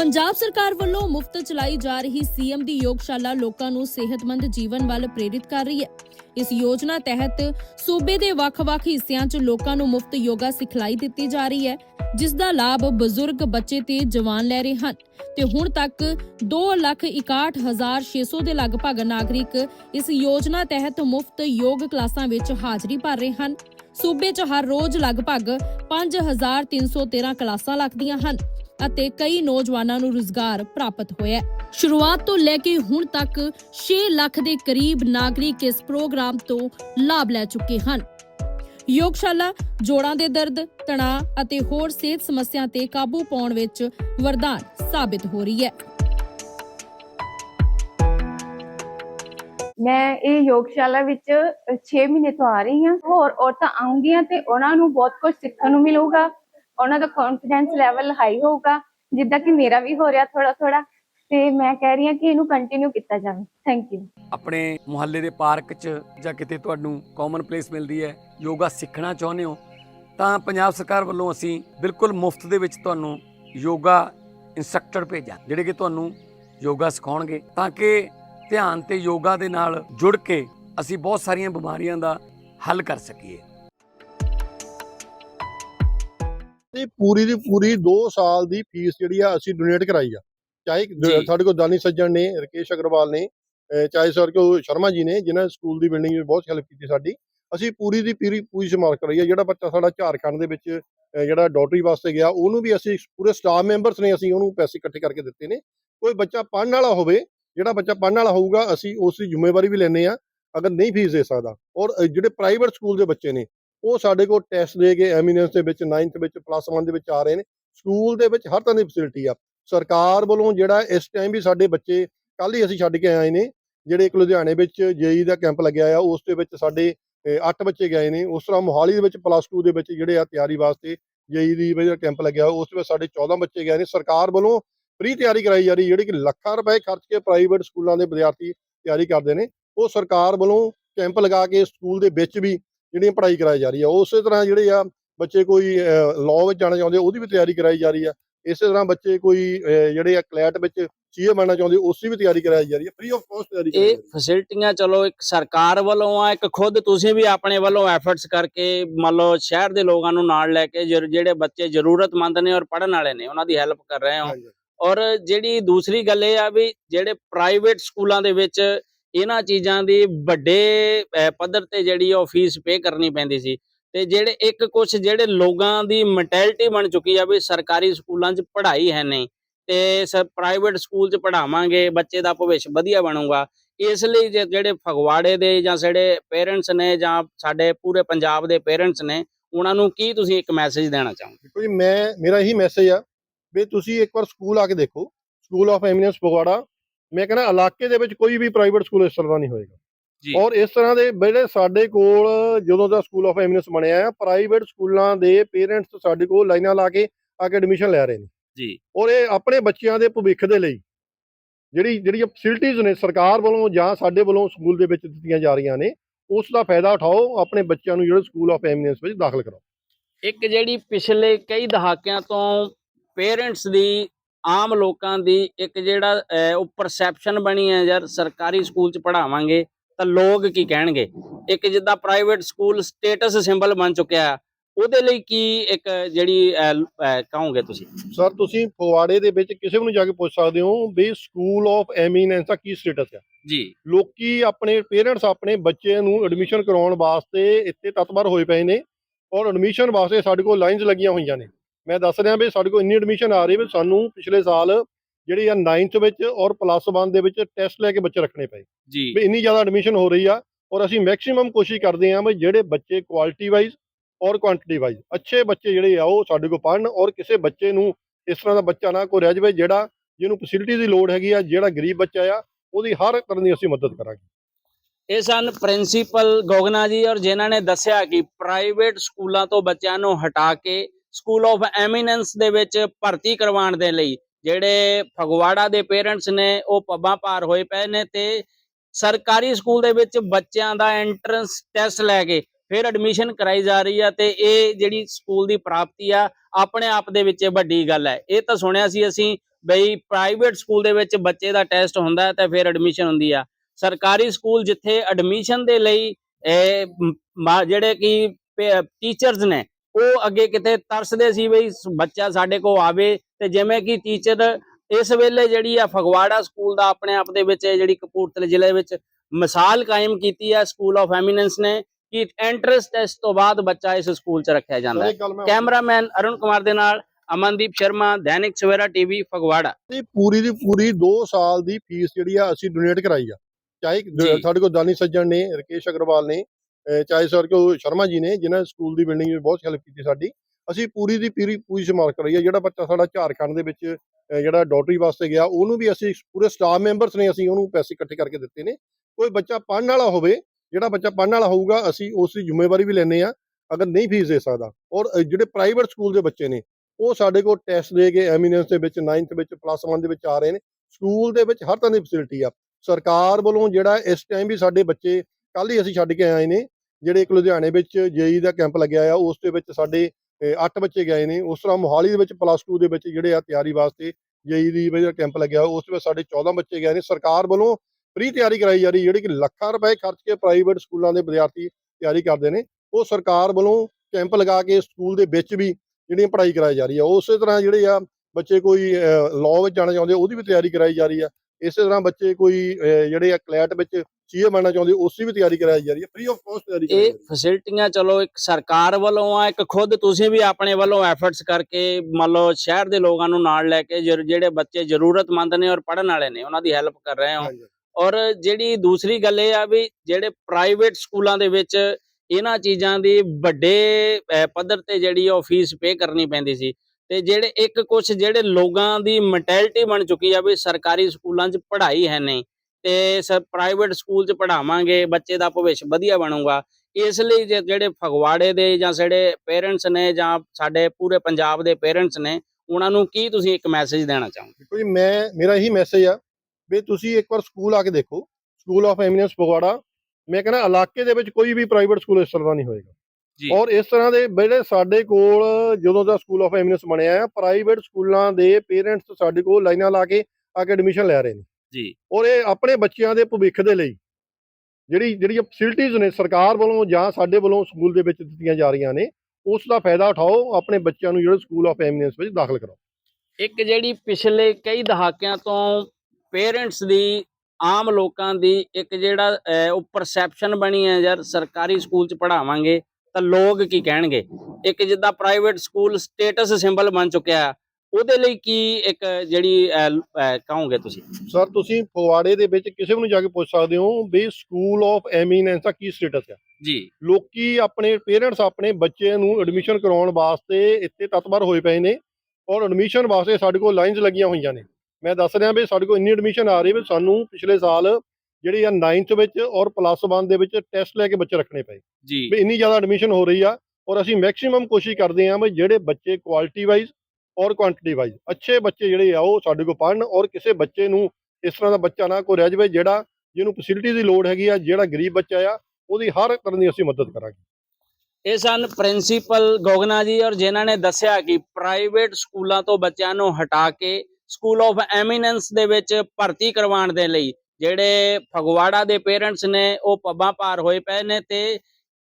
ਪੰਜਾਬ ਸਰਕਾਰ ਵੱਲੋਂ ਮੁਫਤ ਚਲਾਈ ਜਾ ਰਹੀ ਸੀਐਮ ਦੀ ਯੋਗਸ਼ਾਲਾ ਲੋਕਾਂ ਨੂੰ ਸਿਹਤਮੰਦ ਜੀਵਨ ਵੱਲ ਪ੍ਰੇਰਿਤ ਕਰ ਰਹੀ ਹੈ। ਇਸ ਯੋਜਨਾ ਤਹਿਤ ਸੂਬੇ ਦੇ ਵੱਖ-ਵੱਖ ਹਿੱਸਿਆਂ 'ਚ ਲੋਕਾਂ ਨੂੰ ਮੁਫਤ ਯੋਗਾ ਸਿਖਲਾਈ ਦਿੱਤੀ ਜਾ ਰਹੀ ਹੈ, ਜਿਸ ਦਾ ਲਾਭ ਬਜ਼ੁਰਗ ਬੱਚੇ ਤੇ ਜਵਾਨ ਲੈ ਰਹੇ ਹਨ। ਤੇ ਹੁਣ ਤੱਕ 261600 ਦੇ ਲਗਭਗ ਨਾਗਰਿਕ ਇਸ ਯੋਜਨਾ ਤਹਿਤ ਮੁਫਤ ਯੋਗ ਕਲਾਸਾਂ ਵਿੱਚ ਹਾਜ਼ਰੀ ਭਰ ਰਹੇ ਹਨ। ਸੂਬੇ 'ਚ ਹਰ ਰੋਜ਼ ਲਗਭਗ 5313 ਕਲਾਸਾਂ ਲੱਗਦੀਆਂ ਹਨ। ਅਤੇ ਕਈ ਨੌਜਵਾਨਾਂ ਨੂੰ ਰੁਜ਼ਗਾਰ ਪ੍ਰਾਪਤ ਹੋਇਆ ਹੈ। ਸ਼ੁਰੂਆਤ ਤੋਂ ਲੈ ਕੇ ਹੁਣ ਤੱਕ 6 ਲੱਖ ਦੇ ਕਰੀਬ ਨਾਗਰਿਕ ਇਸ ਪ੍ਰੋਗਰਾਮ ਤੋਂ ਲਾਭ ਲੈ ਚੁੱਕੇ ਹਨ। ਯੋਗਸ਼ਾਲਾ, ਜੋੜਾਂ ਦੇ ਦਰਦ, ਤਣਾਅ ਅਤੇ ਹੋਰ ਸਿਹਤ ਸਮੱਸਿਆ ਤੇ ਕਾਬੂ ਪਾਉਣ ਵਿੱਚ ਵਰਦਾਨ ਸਾਬਿਤ ਹੋ ਰਹੀ ਹੈ। ਮੈਂ ਇਹ ਯੋਗਸ਼ਾਲਾ ਵਿੱਚ 6 ਮਹੀਨੇ ਤੋਂ ਆ ਰਹੀ ਹਾਂ। ਹੋਰ ਔਰਤਾਂ ਆਉਂਗੀਆਂ ਤੇ ਉਹਨਾਂ ਨੂੰ ਬਹੁਤ ਕੁਝ ਸਿੱਖਣ ਨੂੰ ਮਿਲੂਗਾ। ਉਹਨਾਂ ਦਾ ਕੌਨਫੀਡੈਂਸ ਲੈਵਲ ਹਾਈ ਹੋਊਗਾ, ਜਿੱਦਾਂ ਕਿ ਮੇਰਾ ਵੀ ਹੋ ਰਿਹਾ ਥੋੜਾ ਥੋੜਾ ਤੇ ਮੈਂ ਕਹਿ ਰਹੀ ਹਾਂ ਕਿ ਇਹਨੂੰ ਕੰਟੀਨਿਊ ਕੀਤਾ ਜਾਵੇ। ਥੈਂਕ ਯੂ ਆਪਣੇ ਮੁਹੱਲੇ ਦੇ ਪਾਰਕ 'ਚ ਜਾਂ ਕਿਤੇ ਤੁਹਾਨੂੰ ਕਾਮਨ ਪਲੇਸ ਮਿਲਦੀ ਹੈ, ਯੋਗਾ ਸਿੱਖਣਾ ਚਾਹੁੰਦੇ ਹੋ, ਤਾਂ ਪੰਜਾਬ ਸਰਕਾਰ ਵੱਲੋਂ ਅਸੀਂ ਬਿਲਕੁਲ ਮੁਫਤ ਦੇ ਵਿੱਚ ਤੁਹਾਨੂੰ ਯੋਗਾ ਇਨਸਟ੍ਰਕਟਰ ਭੇਜਾਂ, ਜਿਹੜੇ ਕਿ ਤੁਹਾਨੂੰ ਯੋਗਾ ਸਿਖਾਉਣਗੇ, ਤਾਂ ਕਿ ਧਿਆਨ ਤੇ ਯੋਗਾ ਦੇ ਨਾਲ ਜੁੜ ਕੇ ਅਸੀਂ ਬਹੁਤ ਸਾਰੀਆਂ ਬਿਮਾਰੀਆਂ ਦਾ ਹੱਲ ਕਰ ਸਕੀਏ। ਇਹ ਪੂਰੀ ਦੀ ਪੂਰੀ 2 ਸਾਲ ਦੀ ਫੀਸ ਜਿਹੜੀ ਆ ਅਸੀਂ ਡੋਨੇਟ ਕਰਾਈ ਆ। ਚਾਹੇ। ਸਾਡੇ ਕੋਲ ਦਾਨੀ ਸੱਜਣ ਨੇ ਰਕੇਸ਼ ਅਗਰਵਾਲ ਨੇ ਚਾਹੇ ਸਰ ਕੋ ਸ਼ਰਮਾ ਜੀ ਨੇ ਜਿਨ੍ਹਾਂ ਸਕੂਲ ਦੀ ਬਿਲਡਿੰਗ ਵਿੱਚ ਬਹੁਤ ਹੈਲਪ ਕੀਤੀ ਸਾਡੀ ਅਸੀਂ ਪੂਰੀ ਦੀ ਪੂਰੀ ਪੂਰੀ ਸਮਾਰ ਕਰਾਈ ਆ। ਜਿਹੜਾ ਬੱਚਾ ਸਾਡਾ ਝਾਰਖੰਡ ਦੇ ਵਿੱਚ ਜਿਹੜਾ ਡਾਕਟਰੀ ਵਾਸਤੇ ਗਿਆ ਉਹਨੂੰ ਵੀ ਅਸੀਂ ਪੂਰੇ ਸਟਾਫ ਮੈਂਬਰਸ ਨੇ ਅਸੀਂ ਉਹਨੂੰ ਪੈਸੇ ਇਕੱਠੇ ਕਰਕੇ ਦਿੱਤੇ ਨੇ। ਕੋਈ ਬੱਚਾ ਪੜ੍ਹਨ ਵਾਲਾ ਹੋਵੇ ਜਿਹੜਾ ਬੱਚਾ ਪੜ੍ਹਨ ਵਾਲਾ ਹੋਊਗਾ ਅਸੀਂ ਉਸ ਦੀ ਜ਼ਿੰਮੇਵਾਰੀ ਵੀ ਲੈਂਦੇ ਆ। ਅਗਰ ਨਹੀਂ ਫੀਸ ਦੇ ਸਕਦਾ ਔਰ ਜਿਹੜੇ ਪ੍ਰਾਈਵੇਟ ਸਕੂਲ ਦੇ ਬੱਚੇ ਨੇ ਉਹ ਸਾਡੇ ਕੋਲ ਟੈਸਟ ਦੇ ਕੇ ਐਮੀਨੈਂਸ ਦੇ ਵਿੱਚ 9th ਵਿੱਚ ਪਲੱਸ 1 ਦੇ ਵਿੱਚ ਆ ਰਹੇ ਨੇ। ਸਕੂਲ ਦੇ ਵਿੱਚ ਹਰ ਤਰ੍ਹਾਂ ਦੀ ਫੈਸਿਲਿਟੀ ਆ। ਸਰਕਾਰ ਵੱਲੋਂ ਜਿਹੜਾ ਇਸ ਟਾਈਮ ਵੀ ਸਾਡੇ ਬੱਚੇ ਕੱਲ ਹੀ ਅਸੀਂ ਛੱਡ ਕੇ ਆਏ ਨੇ, ਜਿਹੜੇ ਇੱਕ ਲੁਧਿਆਣੇ ਵਿੱਚ ਜੇਈ ਦਾ ਕੈਂਪ ਲੱਗਿਆ ਆ, ਉਸ ਦੇ ਵਿੱਚ ਸਾਡੇ 8 ਬੱਚੇ ਗਏ ਨੇ। ਉਸ ਤਰ੍ਹਾਂ ਮੋਹਾਲੀ ਦੇ ਵਿੱਚ ਪਲੱਸ 2 ਦੇ ਵਿੱਚ ਜਿਹੜੇ ਆ ਤਿਆਰੀ ਵਾਸਤੇ ਜੇਈ ਦੀ ਜਿਹੜਾ ਕੈਂਪ ਲੱਗਿਆ, ਉਸ ਦੇ ਵਿੱਚ ਸਾਡੇ 14 ਬੱਚੇ ਗਏ ਨੇ। ਸਰਕਾਰ ਵੱਲੋਂ ਫ੍ਰੀ ਤਿਆਰੀ ਕਰਾਈ ਜਾ ਰਹੀ, ਜਿਹੜੀ ਕਿ ਲੱਖਾਂ ਰੁਪਏ ਖਰਚ ਕੇ ਪ੍ਰਾਈਵੇਟ ਸਕੂਲਾਂ ਦੇ ਵਿਦਿਆਰਥੀ ਤਿਆਰੀ ਕਰਦੇ ਨੇ। ਉਹ ਸਰਕਾਰ ਵੱਲੋਂ ਕੈਂਪ ਲਗਾ ਕੇ ਸਕੂਲ ਦੇ ਵਿੱਚ ਵੀ ਜਿਹੜੀ ਪੜ੍ਹਾਈ ਕਰਾਈ ਜਾ ਰਹੀ ਆ ਉਸੇ ਤਰ੍ਹਾਂ ਜਿਹੜੇ ਆ ਬੱਚੇ ਕੋਈ ਲਾਅ ਵਿੱਚ ਜਾਣਾ ਚਾਹੁੰਦੇ ਉਹਦੀ ਵੀ ਤਿਆਰੀ ਕਰਾਈ ਜਾ ਰਹੀ ਆ। ਇਸੇ ਤਰ੍ਹਾਂ ਬੱਚੇ ਕੋਈ ਜਿਹੜੇ ਆ ਕਲੈਟ ਵਿੱਚ ਸੀਏ ਬਣਨਾ ਚਾਹੁੰਦੇ ਉਸ ਦੀ ਵੀ ਤਿਆਰੀ ਕਰਾਈ ਜਾ ਰਹੀ ਹੈ ਫ੍ਰੀ ਆਫ ਕਾਸਟ ਤਿਆਰੀ ਇਹ ਫੈਸਿਲਿਟੀਆਂ ਚਲੋ ਇੱਕ ਸਰਕਾਰ ਵੱਲੋਂ ਆ ਇੱਕ ਖੁਦ ਤੁਸੀਂ ਵੀ ਆਪਣੇ ਵੱਲੋਂ ਐਫਰਟਸ ਕਰਕੇ ਮੰਨ ਲਓ ਸ਼ਹਿਰ ਦੇ ਲੋਕਾਂ ਨੂੰ ਨਾਲ ਲੈ ਕੇ ਜਿਹੜੇ ਬੱਚੇ ਜ਼ਰੂਰਤਮੰਦ ਨੇ ਔਰ ਪੜ੍ਹਨ ਵਾਲੇ ਨੇ ਉਹਨਾਂ ਦੀ ਹੈਲਪ ਕਰ ਰਹੇ ਹੋ। ਔਰ ਜਿਹੜੀ ਦੂਸਰੀ ਗੱਲ ਇਹ ਆ ਵੀ ਜਿਹੜੇ ਪ੍ਰਾਈਵੇਟ ਸਕੂਲਾਂ ਦੇ ਵਿੱਚ ਇਹਨਾਂ ਚੀਜ਼ਾਂ ਦੀ ਵੱਡੇ ਪੱਧਰ ਤੇ ਜਿਹੜੀ ਉਹ ਫੀਸ ਪੇ ਕਰਨੀ ਪੈਂਦੀ ਸੀ। ਤੇ ਜਿਹੜੇ ਇੱਕ ਕੁਝ ਜਿਹੜੇ ਲੋਕਾਂ ਦੀ ਮੈਂਟੈਲਿਟੀ ਬਣ ਚੁੱਕੀ ਆ ਵੀ ਸਰਕਾਰੀ ਸਕੂਲਾਂ 'ਚ ਪੜ੍ਹਾਈ ਹੈ ਨਹੀਂ, ਤੇ ਸਰ ਪ੍ਰਾਈਵੇਟ ਸਕੂਲ 'ਚ ਪੜਾਵਾਂਗੇ ਬੱਚੇ ਦਾ ਭਵਿੱਖ ਵਧੀਆ ਬਣੂਗਾ। ਇਸ ਲਈ ਜਿਹੜੇ ਫਗਵਾੜੇ ਦੇ ਜਾਂ ਜਿਹੜੇ ਪੇਰੈਂਟਸ ਨੇ ਜਾਂ ਸਾਡੇ ਪੂਰੇ ਪੰਜਾਬ ਦੇ ਪੇਰੈਂਟਸ ਨੇ, ਉਹਨਾਂ ਨੂੰ ਕੀ ਤੁਸੀਂ ਇੱਕ ਮੈਸੇਜ ਦੇਣਾ ਚਾਹੋਗੇ? ਦੇਖੋ ਜੀ, ਮੈਂ, ਮੇਰਾ ਇਹੀ ਮੈਸੇਜ ਆ ਵੀ ਤੁਸੀਂ ਇੱਕ ਵਾਰ ਸਕੂਲ ਆ ਕੇ ਦੇਖੋ। ਸਕੂਲ ਆਫ ਐਮੀਨੈਂਸ ਫਗਵਾੜਾ ਮੈਂ ਕਹਿੰਦਾ ਇਲਾਕੇ ਦੇ ਵਿੱਚ ਕੋਈ ਵੀ ਪ੍ਰਾਈਵੇਟ ਸਕੂਲ ਇਸ ਤਰ੍ਹਾਂ ਨਹੀਂ ਹੋਏਗਾ। ਜੀ। ਔਰ ਇਸ ਤਰ੍ਹਾਂ ਦੇ ਜਿਹੜੇ ਸਾਡੇ ਕੋਲ ਜਦੋਂ ਦਾ ਸਕੂਲ ਆਫ ਐਮੀਨੈਂਸ ਬਣਿਆ ਆ ਪ੍ਰਾਈਵੇਟ ਸਕੂਲਾਂ ਦੇ ਪੇਰੈਂਟਸ ਸਾਡੇ ਕੋਲ ਲਾਈਨਾਂ ਲਾ ਕੇ ਆ ਕੇ ਐਡਮਿਸ਼ਨ ਲੈ ਰਹੇ ਨੇ। ਜੀ। ਔਰ ਇਹ ਆਪਣੇ ਬੱਚਿਆਂ ਦੇ ਭਵਿੱਖ ਦੇ ਲਈ ਜਿਹੜੀ ਜਿਹੜੀਆਂ ਫੈਸਿਲਿਟੀਆਂ ਨੇ ਸਰਕਾਰ ਵੱਲੋਂ ਜਾਂ ਸਾਡੇ ਵੱਲੋਂ ਸਕੂਲ ਦੇ ਵਿੱਚ ਦਿੱਤੀਆਂ ਜਾ ਰਹੀਆਂ ਨੇ ਉਸ ਦਾ ਫਾਇਦਾ ਉਠਾਓ ਆਪਣੇ ਬੱਚਿਆਂ ਨੂੰ ਜਿਹੜੇ ਸਕੂਲ ਆਫ ਐਮੀਨੈਂਸ ਵਿੱਚ ਦਾਖਲ ਕਰਾਓ। ਇੱਕ ਜਿਹੜੀ ਪਿਛਲੇ ਕਈ ਦਹਾਕਿਆਂ ਤੋਂ ਪੇਰੈਂਟਸ ਦੀ ਆਮ ਲੋਕਾਂ ਦੀ ਇੱਕ ਜਿਹੜਾ ਉਹ ਪਰਸੈਪਸ਼ਨ ਬਣੀ ਹੈ ਯਾਰ ਸਰਕਾਰੀ ਸਕੂਲ 'ਚ ਪੜਾਵਾਂਗੇ ਤਾਂ ਲੋਕ ਕੀ ਕਹਿਣਗੇ? ਇੱਕ ਜਿੱਦਾਂ ਪ੍ਰਾਈਵੇਟ ਸਕੂਲ ਸਟੇਟਸ ਸਿੰਬਲ ਬਣ ਚੁੱਕਿਆ ਉਹਦੇ ਲਈ ਕੀ ਇੱਕ ਜਿਹੜੀ ਕਹੋਗੇ ਤੁਸੀਂ? ਸਰ ਤੁਸੀਂ ਫਗਵਾੜੇ ਦੇ ਵਿੱਚ ਕਿਸੇ ਨੂੰ ਜਾ ਕੇ ਪੁੱਛ ਸਕਦੇ ਹੋ ਵੀ ਸਕੂਲ ਆਫ ਐਮੀਨੈਂਸ ਦਾ ਕੀ ਸਟੇਟਸ ਹੈ। ਜੀ। ਲੋਕੀ ਆਪਣੇ ਪੇਰੈਂਟਸ ਆਪਣੇ ਬੱਚੇ ਨੂੰ ਐਡਮਿਸ਼ਨ ਕਰਾਉਣ ਵਾਸਤੇ ਇੱਥੇ ਤਤਪਰ ਹੋਏ ਪਏ ਨੇ ਔਰ ਐਡਮਿਸ਼ਨ ਵਾਸਤੇ ਸਾਡੇ ਕੋਲ ਲਾਈਨਸ ਲੱਗੀਆਂ ਹੋਈਆਂ ਨੇ। ਮੈਂ ਦੱਸ ਰਿਹਾ ਵੀ ਸਾਡੇ ਕੋਲ ਇੰਨੀ ਐਡਮਿਸ਼ਨ ਆ ਰਹੀ ਵੀ ਸਾਨੂੰ ਪਿਛਲੇ ਸਾਲ ਜਿਹੜੀ ਆ 9th ਵਿੱਚ ਔਰ ਪਲੱਸ 1 ਦੇ ਵਿੱਚ ਟੈਸਟ ਲੈ ਕੇ ਬੱਚੇ ਰੱਖਣੇ ਪਏ। ਜੀ। ਵੀ ਇੰਨੀ ਜ਼ਿਆਦਾ ਐਡਮਿਸ਼ਨ ਹੋ ਰਹੀ ਆ ਔਰ ਅਸੀਂ ਮੈਕਸਿਮਮ ਕੋਸ਼ਿਸ਼ ਕਰਦੇ ਹਾਂ ਵੀ ਜਿਹੜੇ ਬੱਚੇ ਕੁਆਲਿਟੀ ਵਾਈਜ਼ ਔਰ ਕੁਆਂਟੀਟੀ ਵਾਈਜ਼ ਅੱਛੇ ਬੱਚੇ ਜਿਹੜੇ ਆ ਉਹ ਸਾਡੇ ਕੋਲ ਪੜ੍ਹਨ ਔਰ ਕਿਸੇ ਬੱਚੇ ਨੂੰ ਇਸ ਤਰ੍ਹਾਂ ਦਾ ਬੱਚਾ ਨਾ ਕੋਈ ਰਹਿ ਜਾਵੇ ਜਿਹੜਾ ਜਿਹਨੂੰ ਫੈਸਿਲਿਟੀ ਦੀ ਲੋੜ ਹੈਗੀ ਆ ਜਿਹੜਾ ਗਰੀਬ ਬੱਚਾ ਆ ਉਹਦੀ ਹਰ ਤਰ੍ਹਾਂ ਦੀ ਅਸੀਂ ਮਦਦ ਕਰਾਂਗੇ। ਇਹ ਸਨ ਪ੍ਰਿੰਸੀਪਲ ਗੋਗਨਾ ਜੀ ਔਰ ਜਿਨ੍ਹਾਂ ਨੇ ਦੱਸਿਆ ਕਿ ਪ੍ਰਾਈਵੇਟ ਸਕੂਲਾਂ ਤੋਂ ਬੱਚਿਆਂ ਨੂੰ ਹਟਾ ਕੇ ਸਕੂਲ ਆਫ ਐਮੀਨੈਂਸ ਦੇ ਵਿੱਚ ਭਰਤੀ ਕਰਵਾਉਣ ਦੇ ਲਈ ਜਿਹੜੇ ਫਗਵਾੜਾ ਦੇ ਪੇਰੈਂਟਸ ਨੇ, ਉਹ ਪੱਬਾਂ ਪਾਰ ਹੋਏ ਪਏ ਨੇ ਤੇ ਸਰਕਾਰੀ ਸਕੂਲ ਦੇ ਵਿੱਚ ਬੱਚਿਆਂ ਦਾ ਐਂਟਰੈਂਸ ਟੈਸਟ ਲੈ ਕੇ ਫਿਰ ਐਡਮਿਸ਼ਨ ਕਰਾਈ ਜਾ ਰਹੀ ਆ ਤੇ ਇਹ ਜਿਹੜੀ ਸਕੂਲ ਦੀ ਪ੍ਰਾਪਤੀ ਆ, ਆਪਣੇ ਆਪ ਦੇ ਵਿੱਚ ਵੱਡੀ ਗੱਲ ਹੈ। ਇਹ ਤਾਂ ਸੁਣਿਆ ਸੀ ਅਸੀਂ ਬਈ ਪ੍ਰਾਈਵੇਟ ਸਕੂਲ ਦੇ ਵਿੱਚ ਬੱਚੇ ਦਾ ਟੈਸਟ ਹੁੰਦਾ ਹੈ ਤੇ ਫਿਰ ਐਡਮਿਸ਼ਨ ਹੁੰਦੀ ਆ। ਸਰਕਾਰੀ ਸਕੂਲ ਜਿੱਥੇ ਐਡਮਿਸ਼ਨ ਦੇ ਲਈ ਇਹ ਜਿਹੜੇ ਕਿ ਟੀਚਰਸ ਨੇ ਉਹ ਅੱਗੇ ਕਿਤੇ ਤਰਸਦੇ ਸੀ ਬਈ ਬੱਚਾ ਸਾਡੇ ਕੋਲ ਆਵੇ ਤੇ ਜਿਵੇਂ ਕਿ ਟੀਚਰ ਇਸ ਵੇਲੇ ਜਿਹੜੀ ਆ ਫਗਵਾੜਾ ਸਕੂਲ ਦਾ ਆਪਣੇ ਆਪ ਦੇ ਵਿੱਚ ਇਹ ਜਿਹੜੀ ਕਪੂਰਥਲੇ ਜ਼ਿਲ੍ਹੇ ਵਿੱਚ ਮਿਸਾਲ ਕਾਇਮ ਕੀਤੀ ਹੈ ਸਕੂਲ ਆਫ ਐਮੀਨੈਂਸ ਨੇ ਕਿ ਐਂਟਰੈਂਸ ਟੈਸਟ ਤੋਂ ਬਾਅਦ ਬੱਚਾ ਇਸ ਸਕੂਲ 'ਚ ਰੱਖਿਆ ਜਾਂਦਾ ਹੈ। ਕੈਮਰਾਮੈਨ ਅਰੁਣ ਕੁਮਾਰ ਦੇ ਨਾਲ ਅਮਨਦੀਪ ਸ਼ਰਮਾ ਦੈਨਿਕ ਸਵੇਰਾ ਟੀਵੀ ਫਗਵਾੜਾ। ਦੀ ਪੂਰੀ ਦੀ ਪੂਰੀ 2 ਸਾਲ ਦੀ ਫੀਸ ਜਿਹੜੀ ਆ ਅਸੀਂ ਡੋਨੇਟ ਕਰਾਈ ਆ। ਚਾਹੇ। ਸਾਡੇ ਕੋਲ ਦਾਨੀ ਸੱਜਣ ਨੇ ਰਕੇਸ਼ ਅਗਰਵਾਲ ਨੇ ਚਾਹੇ ਸਰ ਕੋ ਸ਼ਰਮਾ ਜੀ ਨੇ, ਜਿਨ੍ਹਾਂ ਸਕੂਲ ਦੀ ਬਿਲਡਿੰਗ ਵਿੱਚ ਬਹੁਤ ਹੈਲਪ ਕੀਤੀ ਸਾਡੀ। ਅਸੀਂ ਪੂਰੀ ਦੀ ਪੂਰੀ ਪੂਰੀ ਸਮਾਰਟ ਕਰਾਈ ਆ ਜਿਹੜਾ ਬੱਚਾ ਸਾਡਾ ਝਾਰਖੰਡ ਦੇ ਵਿੱਚ ਜਿਹੜਾ ਡਾਕਟਰੀ ਵਾਸਤੇ ਗਿਆ, ਉਹਨੂੰ ਵੀ ਅਸੀਂ ਪੂਰੇ ਸਟਾਫ ਮੈਂਬਰਸ ਨੇ ਅਸੀਂ ਉਹਨੂੰ ਪੈਸੇ ਇਕੱਠੇ ਕਰਕੇ ਦਿੱਤੇ ਨੇ। ਕੋਈ ਬੱਚਾ ਪੜ੍ਹਨ ਵਾਲਾ ਹੋਵੇ, ਜਿਹੜਾ ਬੱਚਾ ਪੜ੍ਹਨ ਵਾਲਾ ਹੋਊਗਾ, ਅਸੀਂ ਉਸ ਦੀ ਜ਼ਿੰਮੇਵਾਰੀ ਵੀ ਲੈਂਦੇ ਆ ਅਗਰ ਨਹੀਂ ਫੀਸ ਦੇ ਸਕਦਾ। ਔਰ ਜਿਹੜੇ ਪ੍ਰਾਈਵੇਟ ਸਕੂਲ ਦੇ ਬੱਚੇ ਨੇ, ਉਹ ਸਾਡੇ ਕੋਲ ਟੈਸਟ ਦੇ ਕੇ ਐਮੀਨੈਂਸ ਦੇ ਵਿੱਚ 9th ਵਿੱਚ ਪਲੱਸ 1 ਦੇ ਵਿੱਚ ਆ ਰਹੇ ਨੇ। ਸਕੂਲ ਦੇ ਵਿੱਚ ਹਰ ਤਰ੍ਹਾਂ ਦੀ ਫੈਸਿਲਿਟੀ ਆ। ਸਰਕਾਰ ਵੱਲੋਂ ਜਿਹੜਾ ਇਸ ਟਾਈਮ ਵੀ ਸਾਡੇ ਬੱਚੇ ਕੱਲ ਹੀ ਅਸੀਂ ਛੱਡ ਕੇ ਆਏ ਨੇ, ਜਿਹੜੇ ਇੱਕ ਲੁਧਿਆਣੇ ਵਿੱਚ ਜੇਈ ਦਾ ਕੈਂਪ ਲੱਗਿਆ ਆ, ਉਸ ਦੇ ਵਿੱਚ ਸਾਡੇ 8 ਬੱਚੇ ਗਏ ਨੇ, ਉਸ ਤਰ੍ਹਾਂ ਮੋਹਾਲੀ ਦੇ ਵਿੱਚ ਪਲੱਸ 2 ਦੇ ਵਿੱਚ ਜਿਹੜੇ ਆ ਤਿਆਰੀ ਵਾਸਤੇ ਜੇਈ ਦੀ ਜਿਹੜਾ ਕੈਂਪ ਲੱਗਿਆ, ਉਸ ਦੇ ਵਿੱਚ ਸਾਡੇ 14 ਬੱਚੇ ਗਏ ਨੇ, ਸਰਕਾਰ ਵੱਲੋਂ ਫ੍ਰੀ ਤਿਆਰੀ ਕਰਾਈ ਜਾ ਰਹੀ, ਜਿਹੜੀ ਕਿ ਲੱਖਾਂ ਰੁਪਏ ਖਰਚ ਕੇ ਪ੍ਰਾਈਵੇਟ ਸਕੂਲਾਂ ਦੇ ਵਿਦਿਆਰਥੀ ਤਿਆਰੀ ਕਰਦੇ ਨੇ, ਉਹ ਸਰਕਾਰ ਵੱਲੋਂ ਕੈਂਪ ਲਗਾ ਕੇ ਸਕੂਲ ਦੇ ਵਿੱਚ ਵੀ ਜਿਹੜੀਆਂ ਪੜ੍ਹਾਈ ਕਰਾਈ ਜਾ ਰਹੀ ਆ, ਉਸੇ ਤਰ੍ਹਾਂ ਜਿਹੜੇ ਆ ਬੱਚੇ ਕੋਈ ਲਾਅ ਵਿੱਚ ਜਾਣਾ ਚਾਹੁੰਦੇ, ਉਹਦੀ ਵੀ ਤਿਆਰੀ ਕਰਾਈ ਜਾ ਰਹੀ ਆ, ਇਸੇ ਤਰ੍ਹਾਂ ਬੱਚੇ ਕੋਈ ਜਿਹੜੇ ਆ ਕਲੈਟ ਵਿੱਚ ਸੀਏ ਬਣਨਾ ਚਾਹੁੰਦੇ ਉਸ ਦੀ ਵੀ ਤਿਆਰੀ ਕਰਾਈ ਜਾ ਰਹੀ ਹੈ ਫ੍ਰੀ ਆਫ ਕਾਸਟ ਤਿਆਰੀ ਇਹ ਫੈਸਿਲਿਟੀਆਂ ਚਲੋ ਇੱਕ ਸਰਕਾਰ ਵੱਲੋਂ ਆ ਇੱਕ ਖੁਦ ਤੁਸੀਂ ਵੀ ਆਪਣੇ ਵੱਲੋਂ ਐਫਰਟਸ ਕਰਕੇ ਮੰਨ ਲਓ ਸ਼ਹਿਰ ਦੇ ਲੋਕਾਂ ਨੂੰ ਨਾਲ ਲੈ ਕੇ ਜਿਹੜੇ ਬੱਚੇ ਜ਼ਰੂਰਤਮੰਦ ਨੇ ਔਰ ਪੜ੍ਹਨ ਵਾਲੇ ਨੇ ਉਹਨਾਂ ਦੀ ਹੈਲਪ ਕਰ ਰਹੇ ਹੋ। ਔਰ ਜਿਹੜੀ ਦੂਸਰੀ ਗੱਲ ਇਹ ਆ ਵੀ ਜਿਹੜੇ ਪ੍ਰਾਈਵੇਟ ਸਕੂਲਾਂ ਦੇ ਵਿੱਚ ਇਹਨਾਂ ਚੀਜ਼ਾਂ ਦੀ ਵੱਡੇ ਪੱਧਰ ਤੇ ਜਿਹੜੀ ਉਹ ਫੀਸ ਪੇ ਕਰਨੀ ਪੈਂਦੀ ਸੀ ਤੇ ਜਿਹੜੇ ਇੱਕ ਕੁਝ ਜਿਹੜੇ ਲੋਕਾਂ ਦੀ ਮੈਂਟੈਲਿਟੀ ਬਣ ਚੁੱਕੀ ਆ ਵੀ ਸਰਕਾਰੀ ਸਕੂਲਾਂ 'ਚ ਪੜ੍ਹਾਈ ਹੈ ਨਹੀਂ ਤੇ ਸਰ ਪ੍ਰਾਈਵੇਟ ਸਕੂਲ 'ਚ ਪੜਾਵਾਂਗੇ ਬੱਚੇ ਦਾ ਭਵਿੱਖ ਵਧੀਆ ਬਣੂਗਾ। ਇਸ ਲਈ ਜਿਹੜੇ ਫਗਵਾੜੇ ਦੇ ਜਾਂ ਜਿਹੜੇ ਪੇਰੈਂਟਸ ਨੇ ਜਾਂ ਸਾਡੇ ਪੂਰੇ ਪੰਜਾਬ ਦੇ ਪੇਰੈਂਟਸ ਨੇ ਉਹਨਾਂ ਨੂੰ ਕੀ ਤੁਸੀਂ ਇੱਕ ਮੈਸੇਜ ਦੇਣਾ ਚਾਹੋਗੇ? ਜੀ ਮੈਂ ਮੇਰਾ ਇਹੀ ਮੈਸੇਜ ਆ ਵੀ ਤੁਸੀਂ ਇੱਕ ਵਾਰ ਸਕੂਲ ਆ ਕੇ ਦੇਖੋ। ਸਕੂਲ ਆਫ ਐਮੀਨੈਂਸ ਫਗਵਾੜਾ ਮੈਂ ਕਹਿੰਦਾ ਇਲਾਕੇ ਦੇ ਵਿੱਚ ਕੋਈ ਵੀ ਪ੍ਰਾਈਵੇਟ ਸਕੂਲ ਇਸ ਤਰ੍ਹਾਂ ਨਹੀਂ ਹੋਏਗਾ। ਜੀ। ਔਰ ਇਸ ਤਰ੍ਹਾਂ ਦੇ ਜਿਹੜੇ ਸਾਡੇ ਕੋਲ ਜਦੋਂ ਦਾ ਸਕੂਲ ਆਫ ਐਮੀਨੈਂਸ ਬਣਿਆ ਆ ਪ੍ਰਾਈਵੇਟ ਸਕੂਲਾਂ ਦੇ ਪੇਰੈਂਟਸ ਸਾਡੇ ਕੋਲ ਲਾਈਨਾਂ ਲਾ ਕੇ ਆ ਕੇ ਐਡਮਿਸ਼ਨ ਲੈ ਰਹੇ ਨੇ। ਜੀ। ਔਰ ਇਹ ਆਪਣੇ ਬੱਚਿਆਂ ਦੇ ਭਵਿੱਖ ਦੇ ਲਈ ਜਿਹੜੀ ਜਿਹੜੀਆਂ ਫੈਸਿਲਿਟੀਆਂ ਨੇ ਸਰਕਾਰ ਵੱਲੋਂ ਜਾਂ ਸਾਡੇ ਵੱਲੋਂ ਸਕੂਲ ਦੇ ਵਿੱਚ ਦਿੱਤੀਆਂ ਜਾ ਰਹੀਆਂ ਨੇ ਉਸ ਦਾ ਫਾਇਦਾ ਉਠਾਓ ਆਪਣੇ ਬੱਚਿਆਂ ਨੂੰ ਜਿਹੜੇ ਸਕੂਲ ਆਫ ਐਮੀਨੈਂਸ ਵਿੱਚ ਦਾਖਲ ਕਰਾਓ। ਇੱਕ ਜਿਹੜੀ ਪਿਛਲੇ ਕਈ ਦਹਾਕਿਆਂ ਤੋਂ ਪੇਰੈਂਟਸ ਦੀ ਆਮ ਲੋਕਾਂ ਦੀ ਇੱਕ ਜਿਹੜਾ ਉਹ ਪਰਸੈਪਸ਼ਨ ਬਣੀ ਹੈ ਯਾਰ ਸਰਕਾਰੀ ਸਕੂਲ 'ਚ ਪੜਾਵਾਂਗੇ ਤਾਂ ਲੋਕ ਕੀ ਕਹਿਣਗੇ? ਇੱਕ ਜਿੱਦਾਂ ਪ੍ਰਾਈਵੇਟ ਸਕੂਲ ਸਟੇਟਸ ਸਿੰਬਲ ਬਣ ਚੁੱਕਿਆ। ਉਹਦੇ ਲਈ ਕੀ ਇੱਕ ਜਿਹੜੀ ਕਹੋਗੇ ਤੁਸੀਂ? ਸਰ ਤੁਸੀਂ ਫਗਵਾੜੇ ਦੇ ਵਿੱਚ ਕਿਸੇ ਨੂੰ ਜਾ ਕੇ ਪੁੱਛ ਸਕਦੇ ਹੋ ਵੀ ਸਕੂਲ ਆਫ ਐਮੀਨੈਂਸ ਦਾ ਕੀ ਸਟੇਟਸ ਹੈ ਜੀ। ਲੋਕੀ ਆਪਣੇ ਪੇਰੈਂਟਸ ਆਪਣੇ ਬੱਚੇ ਨੂੰ ਐਡਮਿਸ਼ਨ ਕਰਾਉਣ ਵਾਸਤੇ ਇੱਥੇ ਤਤਪਰ ਹੋਏ ਪਏ ਨੇ ਔਰ ਐਡਮਿਸ਼ਨ ਵਾਸਤੇ ਸਾਡੇ ਕੋਲ ਲਾਈਨਸ ਲੱਗੀਆਂ ਹੋਈਆਂ ਨੇ। ਮੈਂ ਦੱਸ ਰਿਹਾ ਵੀ ਸਾਡੇ ਕੋਲ ਇੰਨੀ ਐਡਮਿਸ਼ਨ ਆ ਰਹੀ ਵੀ ਸਾਨੂੰ ਪਿਛਲੇ ਸਾਲ ਜਿਹੜੀ ਆ 9th ਵਿੱਚ ਔਰ ਪਲੱਸ 1 ਦੇ ਵਿੱਚ ਟੈਸਟ ਲੈ ਕੇ ਬੱਚੇ ਰੱਖਣੇ ਪਏ। ਜੀ। ਵੀ ਇੰਨੀ ਜ਼ਿਆਦਾ ਐਡਮਿਸ਼ਨ ਹੋ ਰਹੀ ਆ ਔਰ ਅਸੀਂ ਮੈਕਸਿਮਮ ਕੋਸ਼ਿਸ਼ ਕਰਦੇ ਹਾਂ ਵੀ ਜਿਹੜੇ ਬੱਚੇ ਕੁਆਲਿਟੀ ਵਾਈਜ਼ ਔਰ ਕੁਆਂਟੀਟੀ ਵਾਈਜ਼ ਅੱਛੇ ਬੱਚੇ ਜਿਹੜੇ ਆ, ਉਹ ਸਾਡੇ ਕੋਲ ਪੜ੍ਹਨ ਔਰ ਕਿਸੇ ਬੱਚੇ ਨੂੰ ਇਸ ਤਰ੍ਹਾਂ ਦਾ ਬੱਚਾ ਨਾ ਕੋਈ ਰਹਿ ਜਾਵੇ ਜਿਹੜਾ ਜਿਹਨੂੰ ਫੈਸਿਲਿਟੀ ਦੀ ਲੋੜ ਹੈਗੀ ਆ, ਜਿਹੜਾ ਗਰੀਬ ਬੱਚਾ ਆ, ਉਹਦੀ ਹਰ ਤਰ੍ਹਾਂ ਦੀ ਅਸੀਂ ਮਦਦ ਕਰਾਂਗੇ। ਇਹ ਸਨ ਪ੍ਰਿੰਸੀਪਲ ਗੋਗਨਾ ਜੀ ਔਰ ਜਿਨ੍ਹਾਂ ਨੇ ਦੱਸਿਆ ਕਿ ਪ੍ਰਾਈਵੇਟ ਸਕੂਲਾਂ ਤੋਂ ਬੱਚਿਆਂ ਨੂੰ ਹਟਾ ਕੇ ਸਕੂਲ ਆਫ ਐਮੀਨੈਂਸ ਦੇ ਵਿੱਚ ਭਰਤੀ ਕਰਵਾਉਣ ਦੇ ਲਈ ਜਿਹੜੇ ਫਗਵਾੜਾ ਦੇ ਪੇਰੈਂਟਸ ਨੇ, ਉਹ ਪੱਬਾਂ ਭਾਰ ਹੋਏ ਪਏ ਨੇ ਤੇ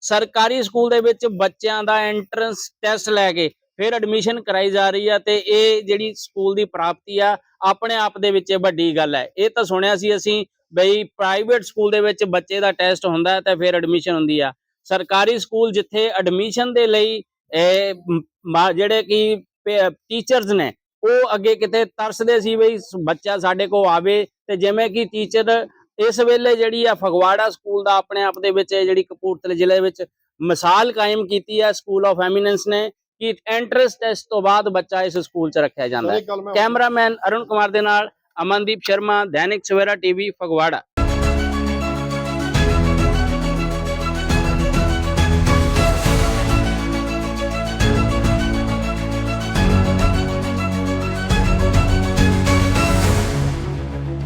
ਸਰਕਾਰੀ ਸਕੂਲ ਦੇ ਵਿੱਚ ਬੱਚਿਆਂ ਦਾ ਐਂਟਰੈਂਸ ਟੈਸਟ ਲੈ ਕੇ ਫਿਰ ਐਡਮਿਸ਼ਨ ਕਰਾਈ ਜਾ ਰਹੀ ਆ ਤੇ ਇਹ ਜਿਹੜੀ ਸਕੂਲ ਦੀ ਪ੍ਰਾਪਤੀ ਆ, ਆਪਣੇ ਆਪ ਦੇ ਵਿੱਚ ਵੱਡੀ ਗੱਲ ਹੈ। ਇਹ ਤਾਂ ਸੁਣਿਆ ਸੀ ਅਸੀਂ ਬਈ ਪ੍ਰਾਈਵੇਟ ਸਕੂਲ ਦੇ ਵਿੱਚ ਬੱਚੇ ਦਾ ਟੈਸਟ ਹੁੰਦਾ ਹੈ ਤੇ ਫਿਰ ਐਡਮਿਸ਼ਨ ਹੁੰਦੀ ਆ। ਸਰਕਾਰੀ ਸਕੂਲ ਜਿੱਥੇ ਐਡਮਿਸ਼ਨ ਦੇ ਲਈ ਜਿਹੜੇ ਕਿ ਟੀਚਰਸ ਨੇ, ਉਹ ਅੱਗੇ ਕਿਤੇ ਤਰਸਦੇ ਸੀ ਬਈ ਬੱਚਾ ਸਾਡੇ ਕੋਲ ਆਵੇ ਤੇ ਜਿਵੇਂ ਕਿ ਟੀਚਰ ਇਸ ਵੇਲੇ ਜਿਹੜੀ ਆ ਫਗਵਾੜਾ ਸਕੂਲ ਦਾ ਆਪਣੇ ਆਪ ਦੇ ਵਿੱਚ ਜਿਹੜੀ ਕਪੂਰਥਲੇ ਜ਼ਿਲ੍ਹੇ ਵਿੱਚ ਮਿਸਾਲ ਕਾਇਮ ਕੀਤੀ ਹੈ ਸਕੂਲ ਆਫ ਐਮੀਨੈਂਸ ਨੇ। ਕਿ ਐਂਟਰੈਂਸ ਟੈਸਟ ਤੋਂ ਬਾਅਦ ਬੱਚਾ ਇਸ ਸਕੂਲ 'ਚ ਰੱਖਿਆ ਜਾਂਦਾ ਹੈ। ਕੈਮਰਾਮੈਨ ਅਰੁਣ ਕੁਮਾਰ ਦੇ ਨਾਲ ਅਮਨਦੀਪ ਸ਼ਰਮਾ ਦੈਨਿਕ ਸਵੇਰਾ ਟੀਵੀ ਫਗਵਾੜਾ।